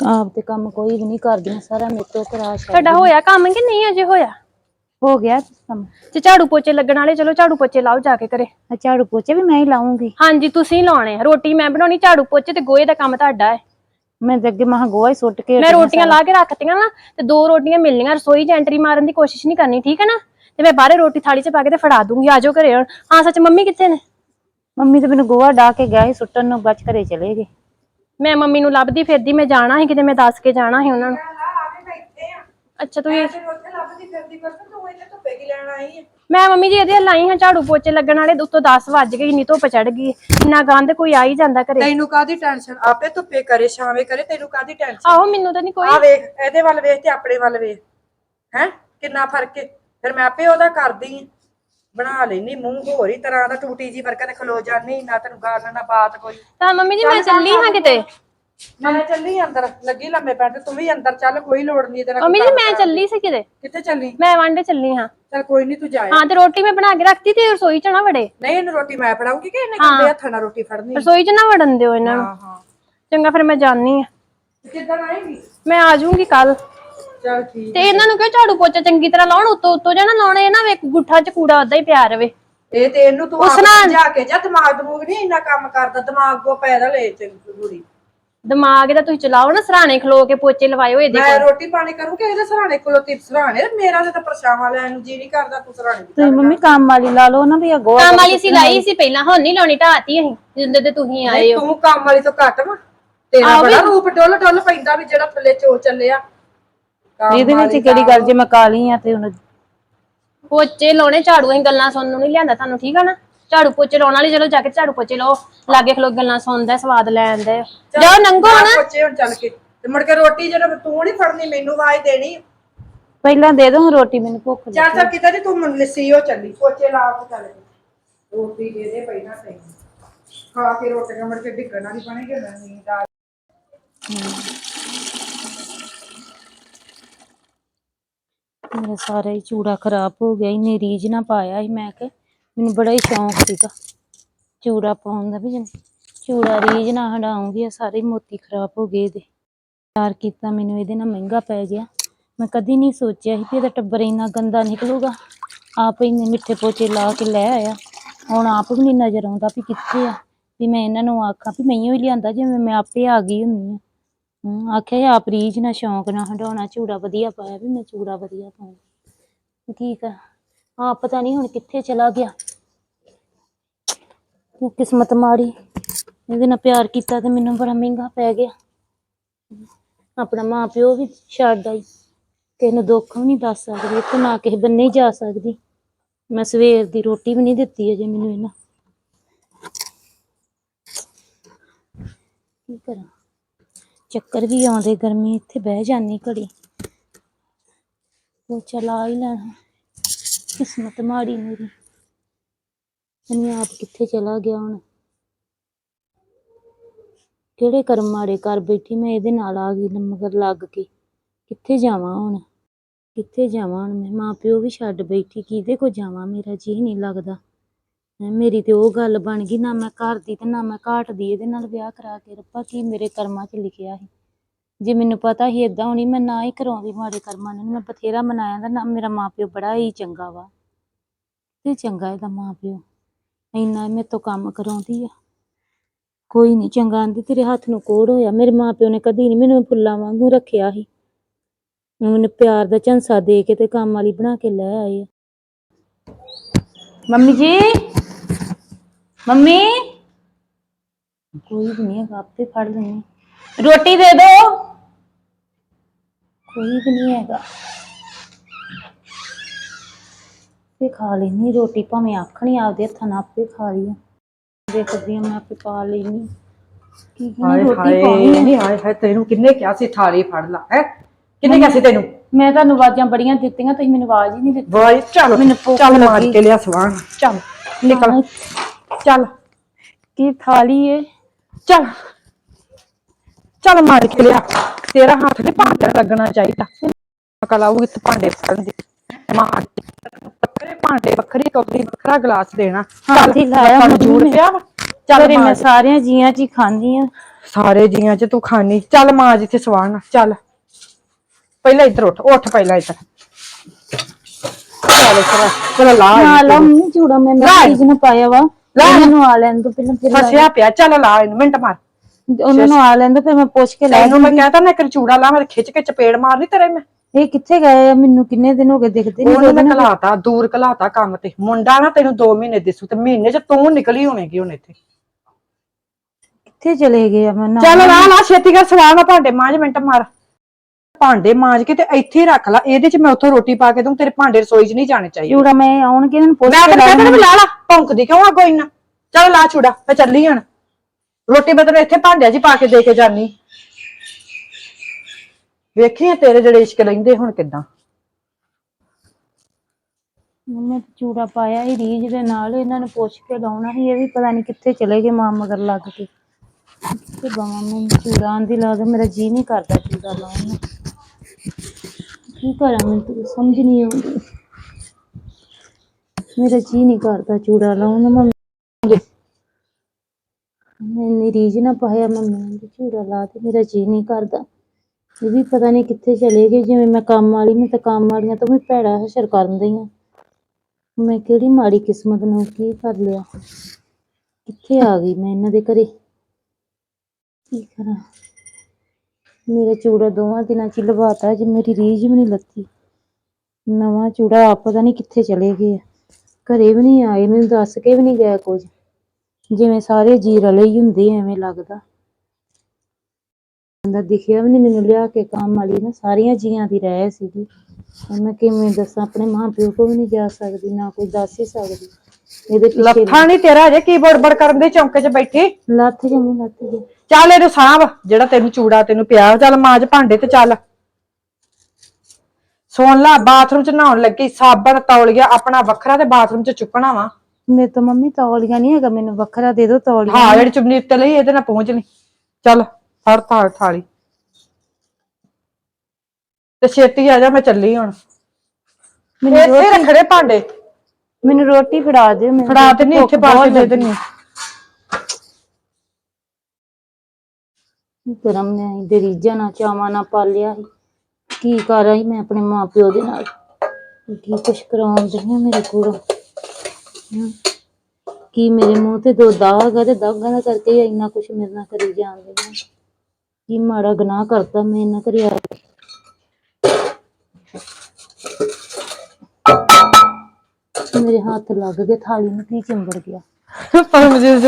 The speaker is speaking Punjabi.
ਆਪ ਤੇ ਕੰਮ ਕੋਈ ਵੀ ਨਹੀਂ ਕਰਦੀਆਂ ਸਾਰਾ ਮੇਰੇ ਤੋਂ ਕਰਾ ਛੱਡ ਤੁਹਾਡਾ ਹੋਇਆ ਕੰਮ ਕਿ ਨਹੀਂ ਅਜੇ ਹੋਇਆ? ਹੋ ਗਿਆ ਕੰਮ। ਤੇ ਝਾੜੂ ਪੋਚੇ ਲੱਗਣ ਵਾਲੇ ਚਲੋ ਝਾੜੂ ਪੋਚੇ ਲਾਓ ਜਾ ਕੇ ਘਰੇ। ਆ ਝਾੜੂ ਪੋਚੇ ਵੀ ਮੈਂ ਹੀ ਲਾਉਂਗੀ ਹਾਂਜੀ ਤੁਸੀਂ ਲਾਉਣੇ ਆ। ਰੋਟੀ ਮੈਂ ਬਣਾਉਣੀ ਝਾੜੂ ਪੋਚੇ ਤੇ ਗੋਹੇ ਦਾ ਕੰਮ ਤੁਹਾਡਾ ਹੈ। ਮੈਂ ਤਾਂ ਅੱਗੇ ਮਹਾਂ ਗੋਹਾ ਹੀ ਸੁੱਟ ਕੇ ਮੈਂ ਰੋਟੀਆਂ ਲਾ ਕੇ ਰੱਖਤੀਆਂ ਨਾ ਤੇ ਦੋ ਰੋਟੀਆਂ ਮਿਲਣੀਆਂ ਰਸੋਈ 'ਚ ਐਂਟਰੀ ਮਾਰਨ ਦੀ ਕੋਸ਼ਿਸ਼ ਨਹੀਂ ਕਰਨੀ ਠੀਕ ਹੈ ਨਾ? ਤੇ ਮੈਂ ਬਾਹਰੇ ਰੋਟੀ ਥਾਲੀ 'ਚ ਪਾ ਕੇ ਤੇ ਫੜਾ ਦੂੰਗੀ ਆਜੋ ਘਰੇ ਹੁਣ। ਹਾਂ ਸੱਚ ਮੰਮੀ ਕਿੱਥੇ ਨੇ? ਮੰਮੀ ਤਾਂ ਮੈਨੂੰ ਗੋਹਾ ਡਾ ਕੇ ਗਿਆ ਸੀ ਸੁੱਟਣ ਨੂੰ ਬੱਚ ਘਰੇ ਚਲੇ ਗਏ। ਮੈਂ ਮੰਮੀ ਨੂੰ ਲੱਭਦੀ ਫਿਰਦੀ ਮੈਂ ਜਾਣਾ ਸੀ ਕਿਤੇ ਮੈਂ ਦੱਸ ਕੇ ਜਾਣਾ ਸੀ ਉਹਨਾਂ ਨੂੰ। ਅੱਛਾ ਤੁਸੀਂ ਮੈਂ ਮੰਮੀ ਜੀ ਇਹਦੇ ਲਾਈ ਹਾਂ ਝਾੜੂ ਪੋਚੇ ਲੱਗਣ ਵਾਲੇ ਉੱਤੋਂ 10 ਵੱਜ ਗਏ ਇੰਨੀ ਧੁੱਪ ਚੜ ਗਈ। ਇੰਨਾ ਗੰਦ ਕੋਈ ਆ ਹੀ ਜਾਂਦਾ ਘਰੇ। ਤੈਨੂੰ ਕਾਦੀ ਟੈਨਸ਼ਨ ਆਪੇ ਧੁੱਪੇ ਕਰੇ ਛਾਵੇਂ ਕਰੇ ਤੈਨੂੰ ਕਾਦੀ ਟੈਨਸ਼ਨ ਆਹੋ ਮੈਨੂੰ ਤਾਂ ਨਹੀਂ ਕੋਈ ਆ ਵੇਖ ਇਹਦੇ ਵੱਲ ਵੇਖ ਤੇ ਆਪਣੇ ਵੱਲ ਵੇਖ। ਹੈ? ਕਿੰਨਾ ਫ਼ਰਕ ਹੈ ਫਿਰ ਮੈਂ ਆਪੇ ਉਹਦਾ ਕਰਦੀ ਆਂ। ਬਣਾ ਲੈਨੀ ਮੂੰਹ ਹੋਰ ਹੀ ਤਰ੍ਹਾਂ ਦਾ ਟੂਟੀ ਜੀ ਫ਼ਰਕ ਤੇ ਖਲੋ ਜਾਨੀ ਨਾ ਤੈਨੂੰ ਗੱਲ ਨਾ ਬਾਤ ਕੋਈ। ਤਾਂ ਮੰਮੀ ਜੀ ਮੈਂ ਚੱਲੀ ਹਾਂ ਕਿਤੇ? ਮੈਂ ਚੱਲੀ ਅੰਦਰ ਲੱਗੀ ਲੰਮੇ ਪੈਣ ਤੇ ਤੂੰ ਵੀ ਅੰਦਰ ਚੱਲ ਕੋਈ ਲੋੜ ਨਹੀਂ ਤੇਰਾ ਮੰਮੀ ਜੀ ਮੈਂ ਚੱਲੀ ਸੀ ਕਿਤੇ? ਕਿੱਥੇ ਚੱਲੀ? ਮੈਂ ਵਾਂਡੇ ਚੱਲੀ ਹਾਂ। ਚੱਲ ਕੋਈ ਨਹੀਂ ਤੂੰ ਜਾਏ ਹਾਂ ਤੇ ਰੋਟੀ ਮੈਂ ਬਣਾ ਕੇ ਰੱਖਤੀ ਤੇ ਰਸੋਈ 'ਚ ਨਾ ਵੜੇ। ਨਹੀਂ ਇਹਨੂੰ ਰੋਟੀ ਮੈਂ ਫੜਾਉਂਗੀ ਕਿ ਇਹਨੇ ਕੰਦੇ ਹੱਥਾਂ ਨਾਲ ਰੋਟੀ ਫੜਨੀ? ਰਸੋਈ 'ਚ ਨਾ ਵੜਨ ਦਿਓ ਇਹਨਾਂ ਨੂੰ। ਹਾਂ ਹਾਂ। ਚੰਗਾ ਫਿਰ ਮੈਂ ਜਾਣੀ ਆ ਕਿੱਦਾਂ ਆਏਗੀ? ਮੈਂ ਆ ਜਾਊਂਗੀ ਕੱਲ ਚੱਲ ਠੀਕ ਤੇ ਇਹਨਾਂ ਨੂੰ ਕਿਉਂ ਝਾੜੂ ਪੋਚਾ ਚੰਗੀ ਤਰ੍ਹਾਂ ਲਾਉਣ ਉੱਤੋਂ ਉੱਤੋਂ ਜਾਂ ਨਾ ਲਾਉਣੇ ਨਾ ਵੇਖ ਗੁੱਠਾ 'ਚ ਕੂੜਾ ਉਦਾਂ ਹੀ ਪਿਆ ਰਵੇ। ਇਹ ਤੇ ਇਹਨੂੰ ਤੂੰ ਆਪ ਜਾ ਕੇ ਜਾ ਦਿਮਾਗ ਦਮੂਗ ਨਹੀਂ ਇੰਨਾ ਕੰਮ ਕਰਦਾ ਦਿਮਾਗ ਕੋ ਪੈਦਲ ਏ ਚੰਗੀ ਦਿਮਾਗ ਇਹਦਾ ਤੁਸੀਂ ਚਲਾਓ ਨਾ ਸਰਾਣੇ ਖਲੋ ਕੇ ਪੋਚੇ ਲਵਾਇਓ ਇਹਦੇ ਮੈਂ ਰੋਟੀ ਪਾਣੀ ਕਰੂੰਗੀ ਇਹਦੇ ਸਰਾਣੇ ਕੋਲੋਂ ਤੇ ਸਰਾਣੇ ਮੇਰਾ ਤੇ ਤਾਂ ਪਰਛਾਵਾਂ ਲੈਣ ਨੂੰ ਜੀ ਨਹੀਂ ਕਰਦਾ ਤੂੰ ਸਰਾਣੇ ਦੀ ਤੁਸੀਂ ਮੰਮੀ ਕੰਮ ਵਾਲੀ ਲਾ ਲਓ ਨਾ ਵੀ ਗੋਹਾ ਕੰਮ ਵਾਲੀ ਸੀ ਲਾਈ ਸੀ ਪਹਿਲਾਂ ਹੁਣ ਨਹੀਂ ਲਾਉਣੀ ਢਾਤੀ ਅਸੀਂ ਜਿੰਦੇ ਤੇ ਤੁਸੀਂ ਆਏ ਹੋ। ਤੂੰ ਕੰਮ ਵਾਲੀ ਤੋਂ ਘੱਟ ਵਾ। ਤੇਰਾ ਬੜਾ ਰੂਪ ਡੁੱਲ ਡੁੱਲ ਪੈਂਦਾ ਵੀ ਜਿਹੜਾ ਥੱਲੇ ਚੋ ਚੱਲਿਆ ਇਹਦੇ ਵਿੱਚ ਕਿਹੜੀ ਗੱਲ ਜੇ ਮੈਂ ਕਾਲੀ ਆ ਤੇ ਹੁਣ ਪੋਚੇ ਲਾਉਣੇ ਝਾੜੂ ਅਸੀਂ ਗੱਲਾਂ ਸੁਣਨ ਨੂੰ ਨਹੀਂ ਲਿਆਂਦਾ ਤੁਹਾਨੂੰ ਠੀਕ ਆ ਨਾ? ਝਾੜੂ ਪੋਚੇ ਲਾਉਣ ਵਾਲੀ ਚਲੋ ਜਾ ਕੇ ਝਾੜੂ ਪੋਚੇ ਲਾਓ ਲਾਗੇ ਖਲੋ ਕੇ ਗੱਲਾਂ ਸੁਣਦਾ ਸਵਾਦ ਲੈਂਦੇ ਜਾਓ ਨੰਗੋ ਨਾ। ਬੱਚੇ ਹੁਣ ਚੱਲ ਕੇ ਤੇ ਮੁੜ ਕੇ ਰੋਟੀ ਜਦੋਂ ਤੂੰ ਨਹੀਂ ਫੜਨੀ ਮੈਨੂੰ ਆਵਾਜ਼ ਦੇਣੀ। ਪਹਿਲਾਂ ਦੇ ਦੋ ਰੋਟੀ ਮੈਨੂੰ ਭੁੱਖ ਲੱਗੀ। ਚੱਲ ਚੱਲ ਕਿਤੇ ਨੀ ਤੂੰ ਮੈਨੂੰ ਲੱਸੀ ਹੋ ਚੱਲੀ। ਪੋਚੇ ਲਾ ਕੇ ਚੱਲ। ਰੋਟੀ ਦੇ ਦੇ ਪਹਿਲਾਂ ਤੈਨੂੰ ਖਾ ਕੇ ਰੋਟੀਆਂ ਮੁੜ ਕੇ ਡਿੱਗਣਾ ਨਹੀਂ ਬਣੇਗਾ ਨਾ ਨੀਂਦ ਮੇਰਾ ਸਾਰਾ ਹੀ ਚੂੜਾ ਖਰਾਬ ਹੋ ਗਿਆ, ਇੰਨੀ ਰੀਝ ਨਾ ਪਾਇਆ ਸੀ ਮੈਂ ਕਿ ਮੈਨੂੰ ਬੜਾ ਹੀ ਸ਼ੌਂਕ ਸੀਗਾ ਚੂੜਾ ਪਾਉਣ ਦਾ ਵੀ ਜਿਵੇਂ ਚੂੜਾ ਰੀਝ ਨਾ ਹਟਾਉਂਗੀ ਆ ਸਾਰੇ ਮੋਤੀ ਖਰਾਬ ਹੋ ਗਏ ਇਹਦੇ। ਤਿਆਰ ਕੀਤਾ ਮੈਨੂੰ, ਇਹਦੇ ਨਾਲ ਮਹਿੰਗਾ ਪੈ ਗਿਆ। ਮੈਂ ਕਦੀ ਨਹੀਂ ਸੋਚਿਆ ਸੀ ਵੀ ਇਹਦਾ ਟੱਬਰ ਇੰਨਾ ਗੰਦਾ ਨਿਕਲੂਗਾ। ਆਪ ਇੰਨੇ ਮਿੱਠੇ ਪੋਚੇ ਲਾ ਕੇ ਲੈ ਆਇਆ। ਹੁਣ ਆਪ ਵੀ ਨਹੀਂ ਨਜ਼ਰ ਆਉਂਦਾ ਵੀ ਕਿੱਥੇ ਆ। ਵੀ ਮੈਂ ਇਹਨਾਂ ਨੂੰ ਆਖਾਂ ਵੀ ਮੈਂ ਹੀ ਲਿਆਂਦਾ, ਜਿਵੇਂ ਮੈਂ ਆਪੇ ਆ ਗਈ ਹੁੰਦੀ ਆ ਹੂੰ, ਆਖਿਆ ਸੀ ਆਪ ਰੀਝ ਨਾ ਸ਼ੌਂਕ ਨਾ ਹਟਾਉਣਾ ਚੂੜਾ ਵਧੀਆ ਪਾਇਆ ਵੀ ਮੈਂ ਚੂੜਾ ਵਧੀਆ ਪਾਉਂ ਠੀਕ ਆ ਹਾਂ ਪਤਾ ਨਹੀਂ ਹੁਣ ਕਿੱਥੇ ਚਲਾ ਗਿਆ। ਕਿਸਮਤ ਮਾੜੀ, ਇਹਦੇ ਨਾਲ ਪਿਆਰ ਕੀਤਾ ਤੇ ਮੈਨੂੰ ਬੜਾ ਮਹਿੰਗਾ ਪੈ ਗਿਆ। ਆਪਣਾ ਮਾਂ ਪਿਓ ਵੀ ਛੱਡਦਾ ਆਈ, ਕਿਸੇ ਨੂੰ ਦੁੱਖ ਵੀ ਨਹੀਂ ਦੱਸ ਸਕਦੀ, ਇੱਥੇ ਨਾ ਕਿਸੇ ਬੰਨੇ ਹੀ ਜਾ ਸਕਦੀ। ਮੈਂ ਸਵੇਰ ਦੀ ਰੋਟੀ ਵੀ ਨਹੀਂ ਦਿੱਤੀ ਅਜੇ ਮੈਨੂੰ ਇਹਨਾਂ। ਕੀ ਕਰਾਂ? ਚੱਕਰ ਵੀ ਆਉਂਦੇ, ਗਰਮੀ ਇੱਥੇ ਬਹਿ ਜਾਨੀ ਘੜੀ। ਉਹ ਚਲਾ ਹੀ ਲੈਣਾ। ਕਿਸਮਤ ਮਾੜੀ ਮੇਰੀ। ਮੈਂ ਆਪ ਕਿੱਥੇ ਚਲਾ ਗਿਆ ਹੁਣ? ਕਿਹੜੇ ਕਰਮ ਮਾੜੇ ਕਰ ਬੈਠੀ, ਮੈਂ ਇਹਦੇ ਨਾਲ ਆ ਗਈ ਮਗਰ ਲੱਗ ਕੇ। ਕਿੱਥੇ ਜਾਵਾਂ ਹੁਣ? ਕਿੱਥੇ ਜਾਵਾਂ ਹੁਣ ਮੈਂ? ਮਾਂ ਪਿਓ ਵੀ ਛੱਡ ਬੈਠੀ, ਕਿਹਦੇ ਕੋ ਜਾਵਾਂ? ਮੇਰਾ ਜੀ ਨਹੀਂ ਲੱਗਦਾ। ਹੈਂ, ਮੇਰੀ ਤੇ ਉਹ ਗੱਲ ਬਣ ਗਈ ਨਾ ਮੈਂ ਘਰ ਦੀ ਤੇ ਨਾ ਮੈਂ ਘਾਟ ਦੀ ਇਹਦੇ ਨਾਲ ਵਿਆਹ ਕਰਾ ਕੇ ਰੱਬਾ ਕੀ ਮੇਰੇ ਕਰਮਾਂ 'ਚ ਲਿਖਿਆ ਸੀ। ਜੇ ਮੈਨੂੰ ਪਤਾ ਸੀ ਇਦਾਂ ਹੋਣੀ ਮੈਂ ਨਾ ਹੀ ਕਰਾਉਂਦੀ ਮਾੜੇ ਕਰਮਾਂ ਨੂੰ ਮੈਂ ਬਥੇਰਾ ਮਨਾਇਆ ਦਾ ਨਾ ਮੇਰਾ ਮਾਪਿਓ ਬੜਾ ਹੀ ਚੰਗਾ ਵਾ। ਤੇ ਚੰਗਾ ਇਹਦਾ ਮਾਪਿਓ ਇੰਨਾ ਮੇਰੇ ਤੋਂ ਕੰਮ ਕਰਾਉਂਦੀ ਆ। ਕੋਈ ਨਹੀਂ ਚੰਗਾ ਆਂਦੀ ਤੇਰੇ ਹੱਥ ਨੂੰ ਕੋੜ ਹੋਇਆ ਮੇਰੇ ਮਾਪਿਓ ਨੇ ਕਦੀ ਨਹੀਂ ਮੈਨੂੰ ਫੁੱਲਾਂ ਵਾਂਗੂ ਰੱਖਿਆ ਸੀ। ਮੈਨੂੰ ਪਿਆਰ ਦਾ ਝੰਸਾ ਦੇ ਕੇ ਤੇ ਕੰਮ ਵਾਲੀ ਬਣਾ ਕੇ ਲੈ ਆਏ ਆ। ਮੰਮੀ ਜੀ! ਮੰਮੀ ਕੋਈ ਵੀ ਨਹੀਂ ਹੈਗਾ ਆਪੇ ਫੜ ਲੈਣੀ ਰੋਟੀ ਦੇ ਦੋ ਕੋਈ ਵੀ ਨਹੀਂ ਹੈਗਾ ਤੇ ਖਾ ਲੈਣੀ ਰੋਟੀ ਭਾਵੇਂ ਆਖਣੀ ਆਪਦੇ ਹੱਥਾਂ ਨਾਲ ਆਪੇ ਖਾ ਲਈ ਦੇਖਦੀ ਆ ਮੈਂ ਆਪੇ ਪਾ ਲੈਣੀ ਕੀ ਕੀ ਹਾਏ ਰੋਟੀ ਪਾਉਣੀ ਹਾਏ ਨਹੀਂ ਹਾਏ ਹਾਏ ਤੈਨੂੰ ਕਿੰਨੇ ਕਿਹਾ ਸੀ ਥਾਲੀ ਫੜ ਲਾ ਹੈ ਕਿੰਨੇ ਕਿਹਾ ਸੀ ਤੈਨੂੰ ਮੈਂ ਤੁਹਾਨੂੰ ਆਵਾਜ਼ਾਂ ਬੜੀਆਂ ਦਿੱਤੀਆਂ ਤੁਸੀਂ ਮੈਨੂੰ ਆਵਾਜ਼ ਹੀ ਨਹੀਂ ਦਿੱਤੀ ਵਾਈ ਚੱਲ ਮੈਨੂੰ ਭੁੱਖ ਚੱਲ ਮਾਰ ਲੱਗੀ। ਕੇ ਲਿਆ ਸਵਾਨ ਚੱਲ ਨਿਕਲ ਚੱਲ ਕੀ ਥਾਲੀ ਏ? ਚੱਲ ਚੱਲ ਮਾਰ ਕੇ ਲਿਆ। ਤੇਰਾ ਹੱਥ ਨਹੀਂ ਭਾਂਡੇ ਲੱਗਣਾ ਚਾਹੀਦਾ। ਅਕਲ ਆਊਗੀ ਤੇ ਭਾਂਡੇ ਫੜਨ ਦੀ। ਮਾਰ। ਵੱਖਰੇ ਭਾਂਡੇ ਵੱਖਰੀ ਕੌਲੀ ਵੱਖਰਾ ਗਲਾਸ ਦੇਣਾ। ਹੱਥ ਹੀ ਲਾਇਆ ਨੂੰ ਨੇ। ਪਿਆ ਵਾ। ਚੱਲ ਘਰੇ ਮੈਂ ਮਾਰ। ਸਾਰਿਆਂ ਜੀਆਂ ਚ ਹੀ ਖਾਂਦੀ ਆ ਸਾਰੇ ਜੀਆਂ ਚ ਤੂੰ ਖਾਣੀ ਚੱਲ ਮਾਂ ਜਿੱਥੇ ਸਵਾਣ। ਚੱਲ। ਪਹਿਲਾਂ ਇੱਧਰ ਉੱਠ। ਉੱਠ ਪਹਿਲਾਂ ਇੱਧਰ। ਚੱਲ ਇੱਧਰ ਚਲ ਲਾ ਨਾ ਲਾ ਮੰਮੀ ਚੂੜਾ ਮੈਂ। ਮੈਂ ਚੀਜ਼ ਨੂੰ ਪਾਇਆ ਵਾ। ਉਹਨਾਂ ਨੂੰ ਆ ਲੈਣ ਤੋਂ ਪਹਿਲਾਂ ਫਿਰ ਫਸਿਆ ਪਿਆ ਚੱਲ ਲਾ ਇਹਨੂੰ ਮਿੰਟ ਮਾਰ। ਉਹਨਾਂ ਨੂੰ ਆ ਲੈਣ ਤੋਂ ਫਿਰ ਮੈਂ ਪੁੱਛ ਕੇ ਲੈ ਤੈਨੂੰ ਮੈਂ ਕਹਤਾ ਨਾ ਇੱਕ ਚੂੜਾ ਲਾ ਮੈਂ ਖਿੱਚ ਕੇ ਚਪੇੜ ਮਾਰਨੀ ਤੇਰੇ ਮੈਂ। ਇਹ ਕਿੱਥੇ ਗਏ ਆ? ਮੈਨੂੰ ਕਿੰਨੇ ਦਿਨ ਹੋ ਗਏ ਦਿਖਦੇ ਨਹੀਂ ਉਹਨੇ ਮੈਂ ਕਲਾਤਾ ਦੂਰ ਕਲਾਤਾ ਕੰਮ ਤੇ। ਮੁੰਡਾ ਨਾ ਤੈਨੂੰ 2 ਮਹੀਨੇ ਦਿਸੂ ਤੇ ਮਹੀਨੇ ਚ ਤੂੰ ਨਿਕਲੀ ਹੋਣੇਗੀ ਹੁਣ ਇੱਥੇ। ਕਿੱਥੇ ਚਲੇ ਗਏ ਆ? ਮੈਂ ਨਾ ਚੱਲ ਲਾ ਲਾ ਛੇਤੀ ਕਰ ਸਵਾਲ ਨਾ ਭਾਂਡੇ ਮਾਂਜ ਮਿੰਟ ਮਾਰ। ਭਾਂਡੇ ਮਾਂਜ ਕੇ ਤੇ ਇੱਥੇ ਹੀ ਰੱਖ ਲਾ ਇਹਦੇ ਚ ਮੈਂ ਉੱਥੋਂ ਰੋਟੀ ਪਾ ਕੇ ਦੂੰ ਤੇਰੇ ਭਾਂਡੇ ਰਸੋਈ ਚ ਨਹੀਂ ਜਾਣੇ ਚਾਹੀਦੇ। ਚੂੜਾ ਮੈਂ ਆਉਣਗੇ ਇਹਨਾਂ ਨੂੰ ਪੁੱਛ ਮੈਂ ਕੇ ਕਹਿੰਦਾ ਲਾ ਲਾ ਭੌਂਕਦੀ ਕਿਉਂ ਆ ਕੋਈ ਨਾ ਚੱਲ ਲਾ ਚੂੜਾ ਮੈਂ ਚੱਲੀ ਹਣ। ਰੋਟੀ ਮੈਂ ਤੈਨੂੰ ਇੱਥੇ ਭਾਂਡਿਆਂ 'ਚ ਹੀ ਪਾ ਕੇ ਦੇ ਕੇ ਜਾਨੀ ਵੇਖੀ ਆ ਤੇਰੇ ਜਿਹੜੇ ਇਸ਼ਕ ਲੈਂਦੇ ਹੁਣ ਕਿਦਾਂ। ਮੈਂ ਤਾਂ ਚੂੜਾ ਪਾਇਆ ਹੀ ਰੀਜ ਦੇ ਨਾਲ ਇਹਨਾਂ ਨੂੰ ਪੁੱਛ ਕੇ ਲਾਉਣਾ ਸੀ ਇਹ ਵੀ ਪਤਾ ਨਹੀਂ ਕਿੱਥੇ ਚਲੇ ਗਏ ਮਾਂ ਮਗਰ ਲੱਗ ਕੇ। ਤੇ ਬਾਵਾਂ ਮੈਂ ਚੂੜਾ ਆਂਦੀ ਲੱਗਦਾ ਮੇਰਾ ਜੀ ਨਹੀਂ ਕਰਦਾ ਚੂੜਾ ਲਾਉਣ ਨੂੰ। ਕੀ ਕਰਾਂ ਮੈਨੂੰ ਤਾਂ ਸਮਝ ਨਹੀਂ ਆਉਂਦੀ। ਮੇਰਾ ਜੀ ਨਹੀਂ ਕਰਦਾ ਚੂੜਾ ਲਾਉਣ ਨੂੰ, ਮੰਮੀ ਮੈਂ ਇੰਨੀ ਨਾ ਪਾਇਆ, ਮੰਮੀ ਨੇ ਚੂੜਾ ਲਾ ਤੇ ਮੇਰਾ ਜੀ ਨਹੀਂ ਕਰਦਾ। ਇਹ ਵੀ ਪਤਾ ਨਹੀਂ ਕਿੱਥੇ ਚਲੇ ਗਏ, ਜਿਵੇਂ ਮੈਂ ਕੰਮ ਵਾਲੀ, ਮੈਂ ਤਾਂ ਕੰਮ ਵਾਲੀਆਂ ਤੋਂ ਵੀ ਭੈੜਾ ਹਸ਼ਰ ਕਰਨ ਦਈ ਆ ਮੈਂ ਕਿਹੜੀ ਮਾੜੀ ਕਿਸਮਤ ਨੂੰ ਕੀ ਕਰ ਲਿਆ? ਕਿੱਥੇ ਆ ਗਈ ਮੈਂ ਇਹਨਾਂ ਦੇ ਘਰੇ? ਕੀ ਕਰਾਂ? ਮੇਰਾ ਚੂੜਾ ਦੋਵਾਂ ਦਿਨਾਂ ਚ ਹੀ ਲਵਾਤਾ ਜੇ ਮੇਰੀ ਰੀਝ ਵੀ ਨਹੀਂ ਲੱਤੀ। ਨਵਾਂ ਚੂੜਾ ਆਪ ਪਤਾ ਨਹੀਂ ਕਿੱਥੇ ਚਲੇ ਗਏ ਆ। ਘਰੇ ਵੀ ਨਹੀਂ ਆਏ ਮੈਨੂੰ ਦੱਸ ਕੇ ਵੀ ਨਹੀਂ ਗਏ ਕੁਝ। ਜਿਵੇਂ ਸਾਰੇ ਜੀ ਰਲੇ ਹੀ ਹੁੰਦੇ ਐਵੇਂ ਲੱਗਦਾ। ਬੰਦਾ ਦਿਖਿਆ ਵੀ ਨਹੀਂ ਮੈਨੂੰ ਲਿਆ ਕੇ ਕੰਮ ਵਾਲੀ ਨਾ ਸਾਰੀਆਂ ਜੀਆਂ ਦੀ ਰਹਿ ਸੀਗੀ। ਹੁਣ ਮੈਂ ਕਿਵੇਂ ਦੱਸਾਂ ਆਪਣੇ ਮਾਂ ਪਿਓ ਕੋਲ ਵੀ ਨਹੀਂ ਜਾ ਸਕਦੀ ਨਾ ਕੋਈ ਦੱਸ ਹੀ ਸਕਦੀ। ਇਹਦੇ ਪਿੱਛੇ ਲੱਥਾ ਨਹੀਂ ਤੇਰਾ ਅਜੇ ਕੀ ਬੜਬੜ ਕਰਨ ਦੇ ਚੌਂਕੇ 'ਚ ਬੈਠੀ। ਲੱਥ ਜਮੀ ਲੱਥ ਜੀ ਚੱਲ ਇਹਨੂੰ ਸਾਂਭ ਜਿਹੜਾ ਤੈਨੂੰ ਚੂੜਾ ਤੈਨੂੰ ਪਿਆ ਚੱਲ ਮਾਂਜ ਭਾਂਡੇ ਤੇ ਚੱਲ। ਸੋਣ ਲਾ ਬਾਥਰੂਮ 'ਚ ਨਹਾਉਣ ਲੱਗੀ ਸਾਬਣ ਤੌਲੀਆ ਆਪਣਾ ਵੱਖਰਾ ਤੇ ਬਾਥਰੂਮ 'ਚ ਚੁੱਕਣਾ ਵਾ। ਮੇਰੇ ਤੋਂ ਮੰਮੀ ਤੌਲੀਆ ਨਹੀਂ ਹੈਗਾ ਮੈਨੂੰ ਵੱਖਰਾ ਦੇ ਦਿਓ ਤੌਲੀਆ। ਹਾਂ ਜਿਹੜੀ ਚੁੰਨੀ ਉੱਤੇ ਲਈ ਇਹਦੇ ਨਾਲ ਪਹੁੰਚ ਨਹੀਂ ਚੱਲ ਫੜ ਥਾਲ ਥਾਲੀ। ਤੇ ਛੇਤੀ ਆ ਜਾ ਮੈਂ ਚੱਲੀ ਹੁਣ। ਮੈਨੂੰ ਇੱਥੇ ਰੱਖੜੇ ਭਾਂਡੇ। ਮੈਨੂੰ ਰੋਟੀ ਫੜਾ ਦਿਓ ਮੈਨੂੰ ਫੜਾ ਤੇ ਨਹੀਂ ਇੱਥੇ ਪਾ ਕੇ ਦੇ ਲੱਗੀ। ਕਰਮ ਨੇ ਦੇ ਰੀਝਾਂ ਨਾ ਚਾਵਾਂ ਨਾ ਪਾਲਿਆ ਸੀ। ਕੀ ਕਰ ਰਹੀ ਮੈਂ ਆਪਣੇ ਮਾਂ ਦੇ ਨਾਲ? ਕੀ ਕੁਛ ਕਰਾਉਂਦੀ ਹਾਂ ਮੇਰੇ ਕੋਲ? ਕੀ ਮੇਰੇ ਮੂੰਹ ਤੇ ਦੋ ਦਾਗ ਆ ਤੇ ਦਾਗਾਂ ਦਾ ਕਰਕੇ ਹੀ ਇੰਨਾ ਕੁਛ ਮੇਰੇ ਨਾਲ ਕਰੀ ਜਾਂਦੇ ਨੇ ਕੀ ਮਾੜਾ ਗੁਨਾਹ ਕਰਤਾ ਮੈਂ ਇਹਨਾਂ ਕਰਿਆ ਮੇਰੇ ਹੱਥ ਲੱਗ ਗਏ ਥਾਲੀ ਨੂੰ ਕੀ ਚਿੰਬੜ ਗਿਆ? ਪਰ ਮੈਨੂੰ